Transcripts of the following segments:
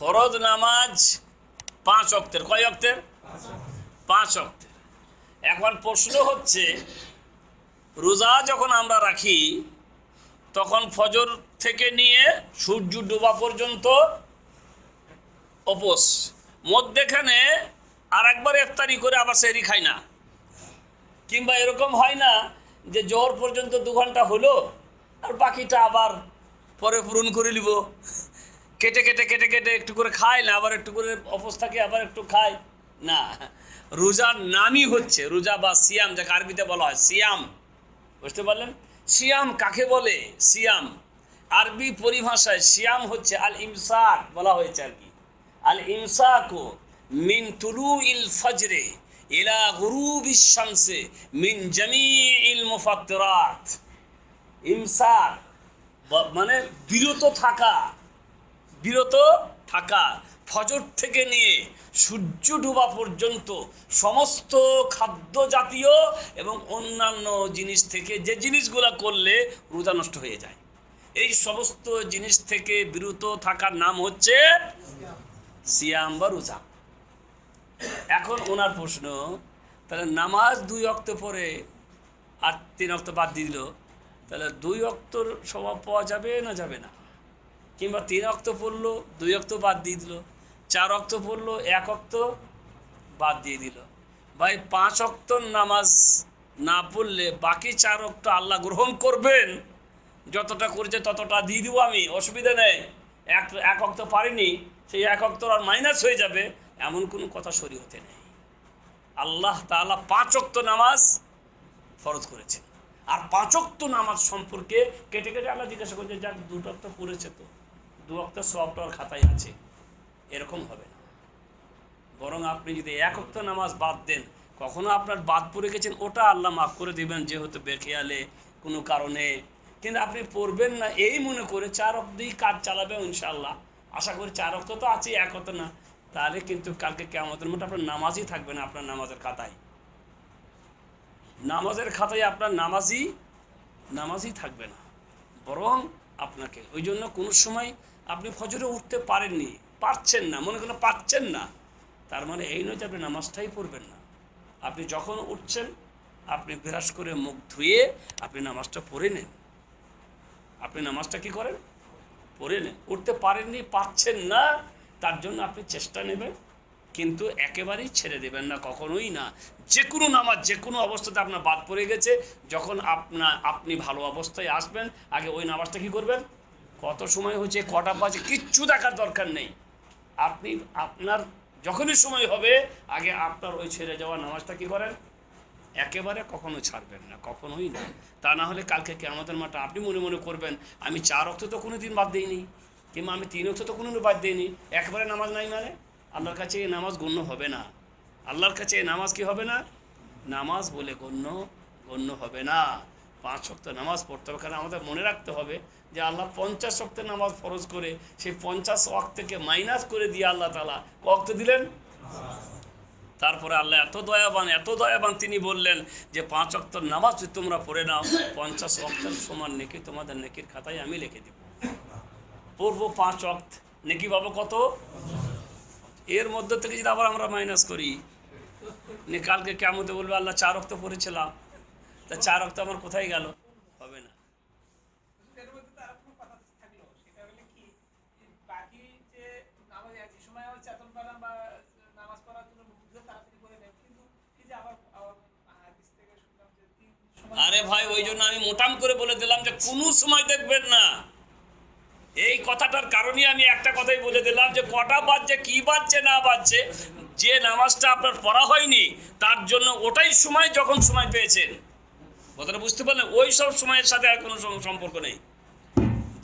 ফরজ নামাজ পাঁচ অক্তের কয় অক্তের পাঁচ অক্তের এখন প্রশ্ন হচ্ছে, রোজা যখন আমরা রাখি, তখন ফজর থেকে নিয়ে সূর্য ডোবা পর্যন্ত অপোস। মধ্যেখানে আর একবার ইফতারি করে আবার সেরি খাই না। কিংবা এরকম হয় না যে জোর পর্যন্ত দু ঘণ্টা হলো, আর বাকিটা আবার পরে পূরণ করে নিব। কেটে কেটে কেটে কেটে একটু করে খায় না, আবার একটু করে অবস্থাকে আবার একটু খায় না, রোজার নামই হচ্ছে রোজা বা সিয়াম, যাকে আরবিতে বলা হয় সিয়াম। বুঝতে পারলেন? সিয়াম কাকে বলে? সিয়াম। আরবি পরিভাষায় সিয়াম হচ্ছে আল ইমসাক বলা হয়েছে আর কি। আল ইমসাকু মিন তুলু ইল ফজরে ইলা গুরুবি শামসে মিন জামিইল মুফাত্তিরাত। ইমসাক মানে বিরত থাকা বিরত থাকা, ফজর থেকে নিয়ে সূর্য ডোবা পর্যন্ত সমস্ত খাদ্য জাতীয় এবং অন্যান্য জিনিস থেকে যে জিনিসগুলো করলে রোজা নষ্ট হয়ে যায়। এই সমস্ত জিনিস থেকে বিরত থাকার নাম হচ্ছে সিয়াম বা রোজা। এখন ওনার প্রশ্ন, তাহলে নামাজ দুই অক্ত পরে আর তিন অক্ত বাদ দিল, তাহলে দুই অক্তর স্বভাব পাওয়া যাবে না যাবে না? কিংবা তিন অক্ত পড়ল, দুই অক্ত বাদ দিয়ে দিল, চার অক্ত পড়ল, এক অক্ত বাদ দিয়ে দিল। ভাই, পাঁচ অক্ত নামাজ না পড়লে বাকি চার অক্ত আল্লাহ গ্রহণ করবেন। যতটা করেছে ততটা দিয়ে দিব আমি, অসুবিধা নেই। এক এক অক্ত পারিনি, সেই এক অক্ত আর মাইনাস হয়ে যাবে, এমন কোনো কথা সরি হতে নেই। আল্লাহ তাআলা পাঁচ অক্ত নামাজ ফরজ করেছেন। আর পাঁচক্ত নামাজ সম্পর্কে কেটে কেটে আল্লাহ জিজ্ঞাসা করছে, যাক, দুটো অক্ত পড়েছে তো। দু অক্ত সফটওয়্যার খাতায় আছে। এরকম হবে না। বরং আপনি যদি এক অক্ত নামাজ বাদ দেন, কখনো আপনার বাদ পড়ে গেছেন, ওটা আল্লাহ মাফ করে দিবেন, যেহেতু বেখেয়ালে কোনো কারণে। কিন্তু আপনি পড়বেন না, এই মনে করে চার অব্দি কাজ চালাবে ইনশাল্লাহ আশা করি চার অক্ত তো আছে এক অক্ত না। তাহলে কিন্তু কালকে কেমতের মধ্যে আপনার নামাজই থাকবে না আপনার নামাজের খাতায়। নামাজের খাতায় আপনার নামাজই নামাজই থাকবে না। বরং আপনাকে। ওই জন্য কোনো সময় আপনি ফজরে উঠতে পারেননি, পারছেন না, মনে করেন পারছেন না। তার মানে এই নয় যে আপনি নামাজটাই পড়বেন না। আপনি যখন উঠছেন, আপনি বিরাস করে মুখ ধুয়ে আপনি নামাজটা পড়ে নেন। আপনি নামাজটা কি করেন? পড়ে নেন। উঠতে পারেননি, পারছেন না, তার জন্য আপনি চেষ্টা নেবেন। কিন্তু একেবারেই ছেড়ে দেবেন না, কখনোই না। যে কোনো নামাজ যে কোনো অবস্থাতে আপনার বাদ পড়ে গেছে, যখন আপনার আপনি ভালো অবস্থায় আসবেন, আগে ওই নামাজটা কী করবেন? কত সময় হচ্ছে, কটা বাজে, কিচ্ছু দেখার দরকার নেই। আপনি, আপনার যখনই সময় হবে, আগে আপনার ওই ছেড়ে যাওয়া নামাজটা কী করেন? একেবারে কখনো ছাড়বেন না, কখনোই না। তা না হলে কালকে কেমতের মাঠে আপনি মনে মনে করবেন, আমি চার অক্ত তো কোনো দিন বাদ দিইনি, কিংবা আমি তিন অক্ত তো কোনো দিন বাদ দিইনি, একবারে নামাজ নাই মানে? আল্লাহর কাছে এই নামাজ গণ্য হবে না। আল্লাহর কাছে এই নামাজ কি হবে না? নামাজ বলে গণ্য গণ্য হবে না। পাঁচ শক্ত নামাজ পড়তে হবে। কারণ আমাদের মনে রাখতে হবে যে আল্লাহ পঞ্চাশ শক্তের নামাজ ফরজ করে, সেই পঞ্চাশ থেকে মাইনাস করে দিয়ে আল্লাহ তালা কক্ত দিলেন? তারপরে আল্লাহ এত দয়াবান এত দয়াবান তিনি বললেন যে পাঁচ অক্তর নামাজ যদি তোমরা পড়ে নাও, পঞ্চাশ অক্তের সমান নেকি, তোমাদের নেকির খাতায় আমি লিখে দিব। পড়ব পাঁচ অক্ত নেকি পাবো কত? এর মধ্যে থেকে যদি আবার আমরা মাইনাস করি, নে কালকে কেমতে বলবে, আল্লাহ চার অক্ত পড়েছিলাম। তা চার অক্ত আমার কোথায় গেল? হবে না। আরে ভাই, ওই জন্য আমি মোটাম করে বলে দিলাম যে, কোনো সময় দেখবেন না। এই কথাটার কারণে আমি একটা কথাই বলে দিলাম যে কটা বাজছে, কি বাজছে, না বাজছে, যে নামাজটা আপনার পড়া হয়নি, তার জন্য ওটাই সময় যখন সময় পেয়েছেন। কথাটা বুঝতে পারলেন? ওই সব সময়ের সাথে আর কোনো সম্পর্ক নেই।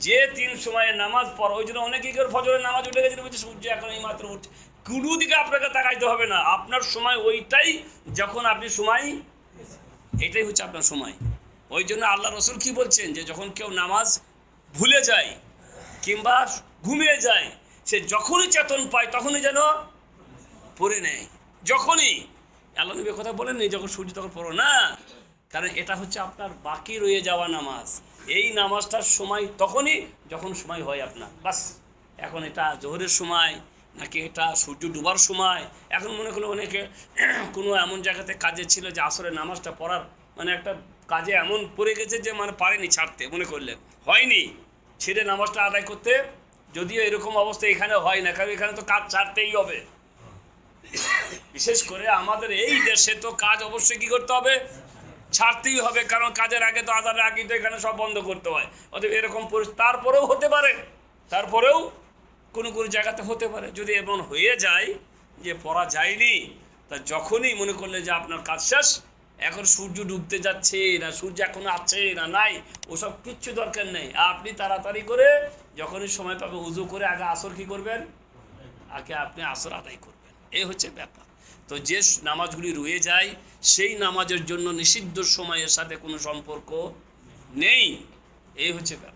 যে তিন সময়ে নামাজ পড়া ওই জন্য অনেকেই করে ফজরের নামাজ উঠে গেছে, বলছে, সূর্য এখন এই মাত্র উঠে কোনো দিকে আপনাকে তাকাইতে হবে না। আপনার সময় ওইটাই যখন আপনি সময় এটাই হচ্ছে আপনার সময়। ওই জন্য আল্লাহ রসুল কি বলছেন? যে যখন কেউ নামাজ ভুলে যায় কিংবা ঘুমিয়ে যায়, সে যখনই চেতন পায় তখনই যেন পড়ে নেয়। যখনই, আল্লাহ নবী কথা বলেননি, যখন সূর্য তখন পড়ো না। কারণ এটা হচ্ছে আপনার বাকি রয়ে যাওয়া নামাজ। এই নামাজটার সময় তখনই যখন সময় হয় আপনার। বাস, এখন এটা জোহরের সময়, নাকি এটা সূর্য ডুবার সময়। এখন মনে করল অনেকে কোনো এমন জায়গাতে কাজে ছিল যে আসরে নামাজটা পড়ার মানে একটা কাজে এমন পড়ে গেছে যে মানে পারেনি ছাড়তে, মনে করলেন। হয়নি। ছেড়ে নামাজটা আদায় করতে, যদিও এরকম অবস্থা এখানে হয় না, কারণ এখানে তো কাজ ছাড়তেই হবে। বিশেষ করে আমাদের এই দেশে তো কাজ অবশ্যই কি করতে হবে? ছাড়তেই হবে, কারণ কাজের আগে তো আধারের আগেই তো এখানে সব বন্ধ করতে হয়। অতএব এরকম তারপরেও হতে পারে, তারপরেও কোনো কোনো জায়গাতে হতে পারে। যদি এমন হয়ে যায় যে পড়া যায়নি, তা যখনই মনে করলে যে আপনার কাজ শেষ এখন সূর্য ডুবতে যাচ্ছে না, সূর্য এখন আছে না, নাই, ওসব কিচ্ছু দরকার নেই। আপনি তাড়াতাড়ি করে যখনই সময় পাবে উজু করে আগে আসর কি করবেন? আগে আপনি আসর আদায় করবেন। এই হচ্ছে ব্যাপার। তো যে নামাজগুলি রয়ে যায়, সেই নামাজের জন্য নিষিদ্ধ সময়ের সাথে কোনো সম্পর্ক নেই। এই হচ্ছে ব্যাপার।